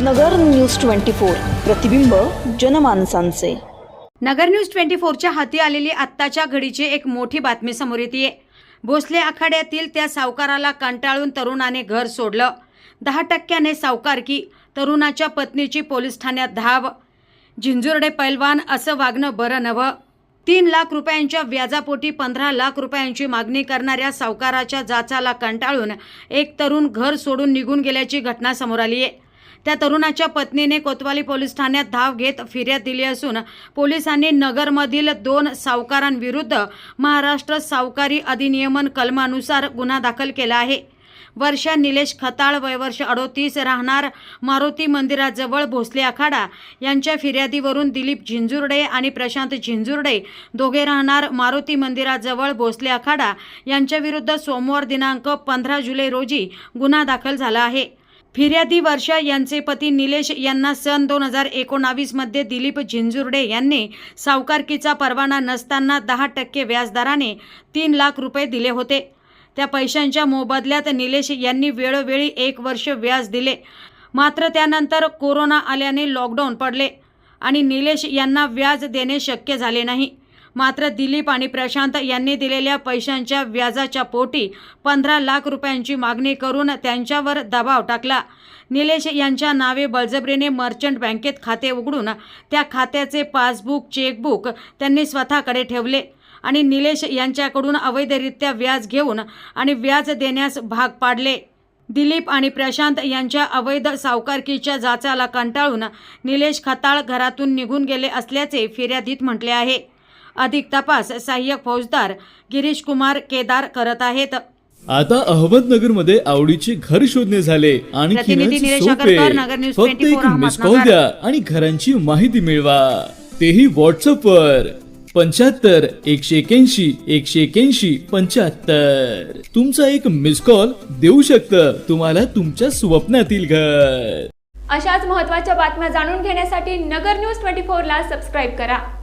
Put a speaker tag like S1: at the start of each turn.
S1: नगर news twenty four. प्रतिबिंब जनमानसांचे.
S2: नगर news twenty फोरच्या हाती आलेली आत्ताच्या घडीची एक मोठी बातमी समोर येते भोसले आखाड्यातील त्या सावकाराला कंटाळून तरुणाने घर सोडलं. दहा टक्क्याने सावकारकी तरुणाच्या पत्नीची पोलीस ठाण्यात धाव. झिंजुर्डे पैलवान असं वागणं बरं नवं तीन लाख रुपयांच्या व्याजापोटी पंधरा लाख रुपयांची मागणी करणाऱ्या सावकाराच्या जाचाला कंटाळून एक तरुण घर सोडून निघून गेल्याची घटना समोर आली आहे त्या तरुणाच्या पत्नीने कोतवाली पोलीस ठाण्यात धाव घेत फिर्याद दिली असून पोलिसांनी नगरमधील दोन सावकारांविरुद्ध महाराष्ट्र सावकारी अधिनियमन कलमानुसार गुन्हा दाखल केला आहे. वर्षा निलेश खताळ वयवर्ष अडोतीस राहणार मारुती मंदिराजवळ भोसले आखाडा यांच्या फिर्यादीवरून दिलीप झिंजुर्डे आणि प्रशांत झिंजुर्डे दोघे राहणार मारुती मंदिराजवळ भोसले आखाडा यांच्याविरुद्ध सोमवार दिनांक पंधरा जुलै रोजी गुन्हा दाखल झाला आहे. फिर्यादी वर्षा यांचे पती निलेश यांना सन दोन हजार एकोणावीसमध्ये दिलीप झिंजुर्डे यांनी सावकारकीचा परवाना नसताना दहा टक्के व्याजदराने तीन लाख रुपये दिले होते. त्या पैशांच्या मोबदल्यात निलेश यांनी वेळोवेळी एक वर्ष व्याज दिले. मात्र त्यानंतर कोरोना आल्याने लॉकडाऊन पडले आणि निलेश यांना व्याज देणे शक्य झाले नाही. मात्र दिलीप आणि प्रशांत यांनी दिलेल्या पैशांच्या व्याजाच्या पोटी पंधरा लाख रुपयांची मागणी करून त्यांच्यावर दबाव टाकला. निलेश यांच्या नावे बळजबरीने मर्चंट बँकेत खाते उघडून त्या खात्याचे पासबुक चेकबुक त्यांनी स्वतःकडे ठेवले आणि निलेश यांच्याकडून अवैधरित्या व्याज घेऊन आणि व्याज देण्यास भाग पाडले. दिलीप आणि प्रशांत यांच्या अवैध सावकारकीच्या जाचाला कंटाळून निलेश खताळ घरातून निघून गेले असल्याचे फिर्यादीत म्हटले आहे. अधिक तपास सहाय्यक फौजदार गिरीश कुमार केदार करत आहेत.
S3: आता अहमदनगरमध्ये आवडीचे घर शोधणे झाले. आणि
S2: प्रतिनिधी निलेश
S3: सोपे.
S2: आगरकर, नगर न्यूज
S3: फक्त
S2: 24
S3: एक मिस कॉल
S2: अहमदनगर.
S3: द्या आणि घरांची माहिती मिळवा. तेही व्हॉट्सअप वर. पंच्याहत्तर एकशे एक्याऐंशी एकशे एक्याऐंशी पंच्याहत्तर. तुमचा एक मिस कॉल देऊ शकतं. तुम्हाला तुमच्या स्वप्नातील घर.
S4: अशाच महत्त्वाच्या बातम्या जाणून घेण्यासाठी नगर न्यूज ट्वेंटी फोरला सबस्क्राईब करा.